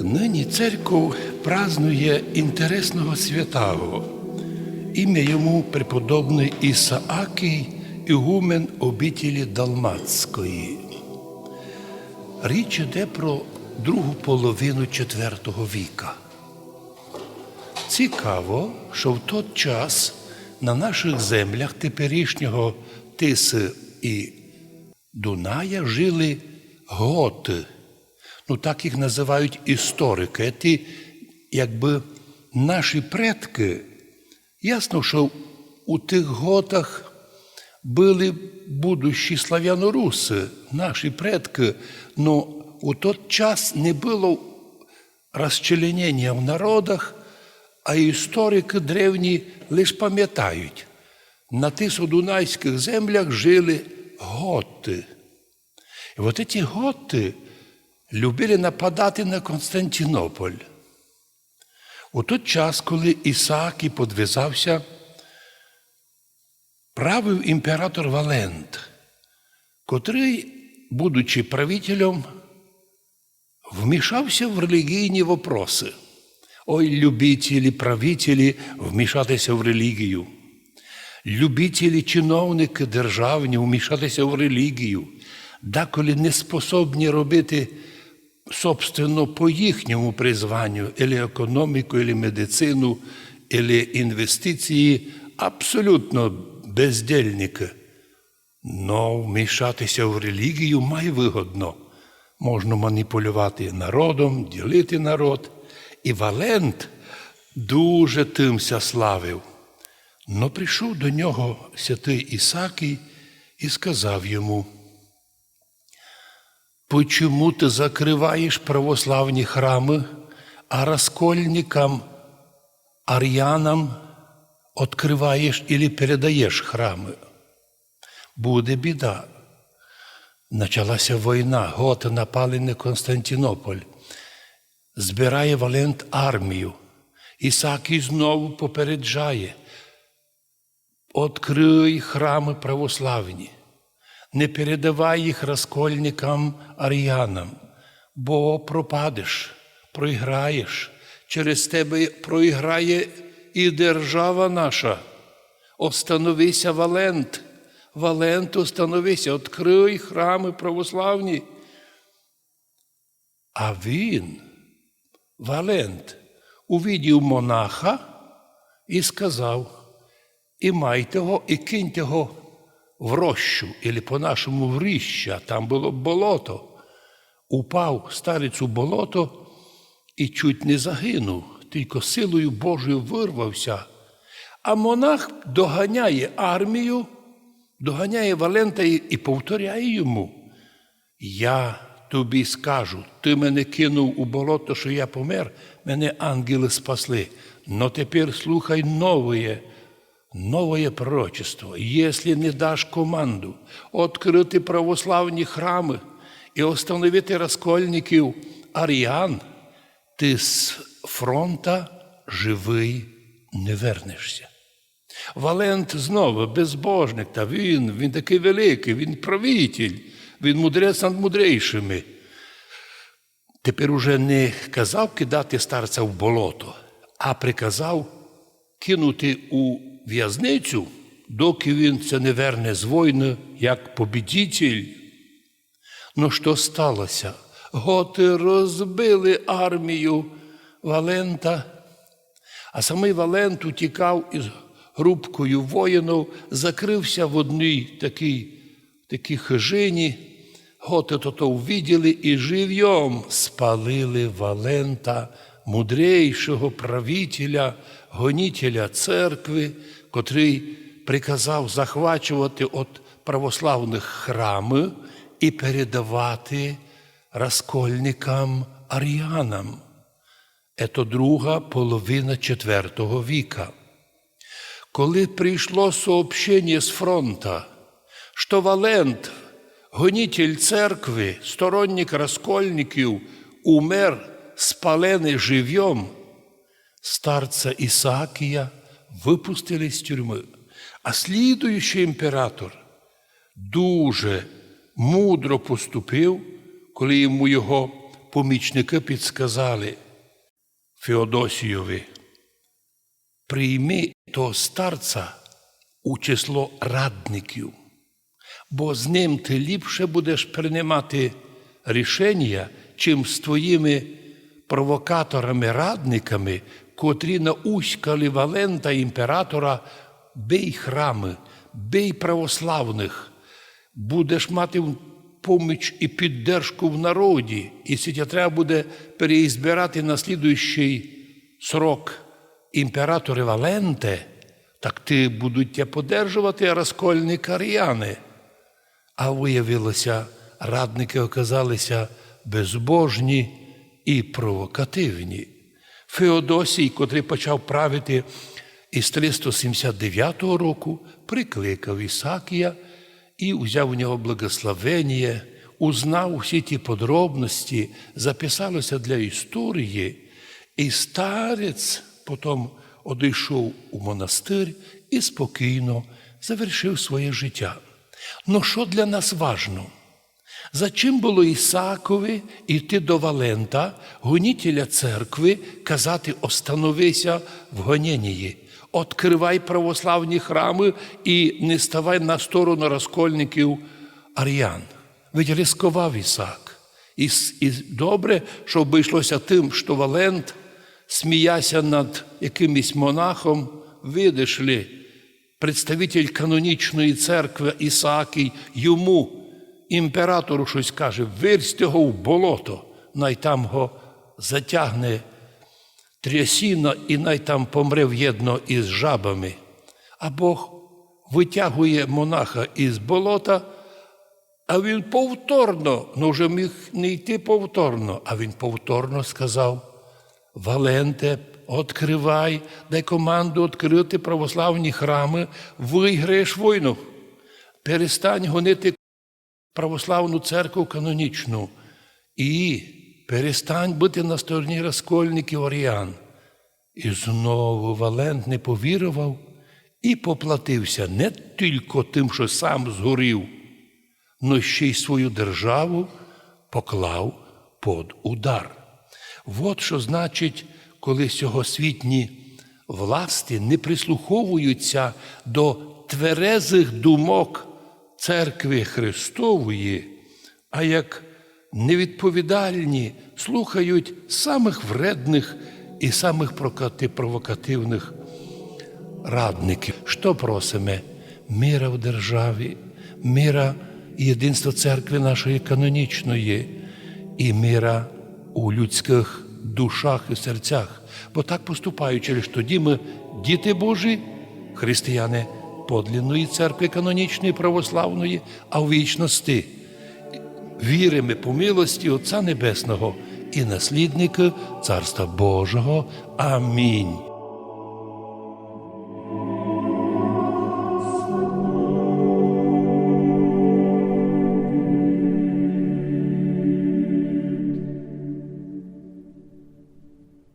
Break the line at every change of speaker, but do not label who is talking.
Нині церков празнує інтересного святого. Ім'я йому преподобний Ісаакій, ігумен обітілі Далмацької. Річ іде про другу половину IV віка. Цікаво, що в той час на наших землях теперішнього Тиси і Дуная жили готи. Ну, так їх називають історики. Ті, якби наші предки, ясно, що у тих готах були будущі славяноруси, наші предки, но у той час не було розчленення в народах, а історики древні лише пам'ятають, на тисодунайських землях жили готи. І от ці готи любили нападати на Константинополь. У той час, коли Ісаак і подвизався, правив імператор Валент, котрий, будучи правителем, вмішався в релігійні вопроси. Ой, любителі, правителі вмішатися в релігію. Любителі, чиновники державні вмішатися в релігію, деколи не способні робити собственно по їхньому призванню, или економіку, или медицину, или інвестиції, абсолютно бездельники. Но вмішатися в релігію має вигодно. Можна маніпулювати народом, ділити народ. І Валент дуже тимся славив. Но прийшов до нього святий Ісакій і сказав йому, Почему ти закриваєш православні храми, а раскольникам, ар'янам відкриваєш і передаєш храми? Буде біда. Началася війна, готи напали на Константинополь. Збирає Валент армію. Ісакій знову попереджає. Открий храми православні, не передавай їх розкольникам ар'янам, бо пропадеш, проіграєш. Через тебе проіграє і держава наша. Остановися, Валент. Валент, остановися, відкрий храми православні. А він, Валент, увидів монаха і сказав, і майте його, і киньте його в рощу, або по-нашому в ріща, там було болото. Упав старець у болото і чуть не загинув, тільки силою Божою вирвався. А монах доганяє армію, доганяє Валента і повторяє йому. Я тобі скажу, ти мене кинув у болото, що я помер, мене ангели спасли. Но тепер слухай нове, новое пророчество. Если не даш команду відкрити православні храми і остановити розкольників аріан, ти з фронта живий не вернешся. Валент знову безбожник, та він, він такий великий, він правитель, він мудрець над мудрейшими. Тепер уже не казав кидати старця в болото, а приказав кинути у в'язницю, доки він це не верне з війни як побідітель. Ну що сталося? Готи розбили армію Валента, а самий Валент утікав із групкою воїнів, закрився в одній такій, такій хижині. Готи то то увиділи і живьом спалили Валента, мудрейшого правителя, гонітеля церкви, котрий приказав захвачувати від православних храми і передавати розкольникам аріанам. Це друга половина IV віка. Коли прийшло сообщення з фронта, що Валент, гонитель церкви, сторонник розкольників, умер спалений живьом, старца Ісаакія випустили з тюрми. А слідуючий імператор дуже мудро поступив, коли йому його помічники підсказали Феодосійові, прийми того старця у число радників, бо з ним ти ліпше будеш приймати рішення, чим з твоїми провокаторами-радниками, котрі науськали Валента імператора бий храми, бий православних, будеш мати поміч і піддержку в народі, і сітя треба буде переізбирати на слідуючий срок імператори Валенте, так ти будуть тебе подержувати розкольника Аріани. А виявилося, радники оказалися безбожні і провокативні. Феодосій, котрий почав правити із 379 року, прикликав Ісакія і взяв у нього благословення, узнав усі ті подробності, записалося для історії, і старець потім одійшов у монастир і спокійно завершив своє життя. Ну що для нас важно? За чим було Ісакові йти до Валента, гонітеля церкви, казати остановися в гоненні, откривай православні храми і не ставай на сторону розкольників ар'ян. Ведь ризикував Ісак. І, і добре, що обійшлося тим, що Валент сміявся над якимось монахом, видишли представитель канонічної церкви Ісаакій йому, імператору, щось каже, вирсть його в болото, най там го затягне трясіна і най там помре в'єдно із жабами. А Бог витягує монаха із болота, а він повторно, ну вже міг не йти повторно, а він повторно сказав: Валенте, відкривай, дай команду відкрити православні храми, виграєш війну. Перестань гонити православну церкву канонічну і перестань бути на стороні розкольників оріян. І знову Валент не повірував і поплатився не тільки тим, що сам згорів, но ще й свою державу поклав під удар. От що значить, коли сьогосвітні власті не прислуховуються до тверезих думок церкви Христової, а як невідповідальні слухають самих вредних і самих провокативних радників. Що просимо? Мира в державі, мира і єдинства церкви нашої канонічної, і мира у людських душах і серцях. Бо так поступаючи, лише тоді ми діти Божі, християни подлинної церкви канонічної православної, а в вічності віримо по милості Отця Небесного і наслідника Царства Божого. Амінь.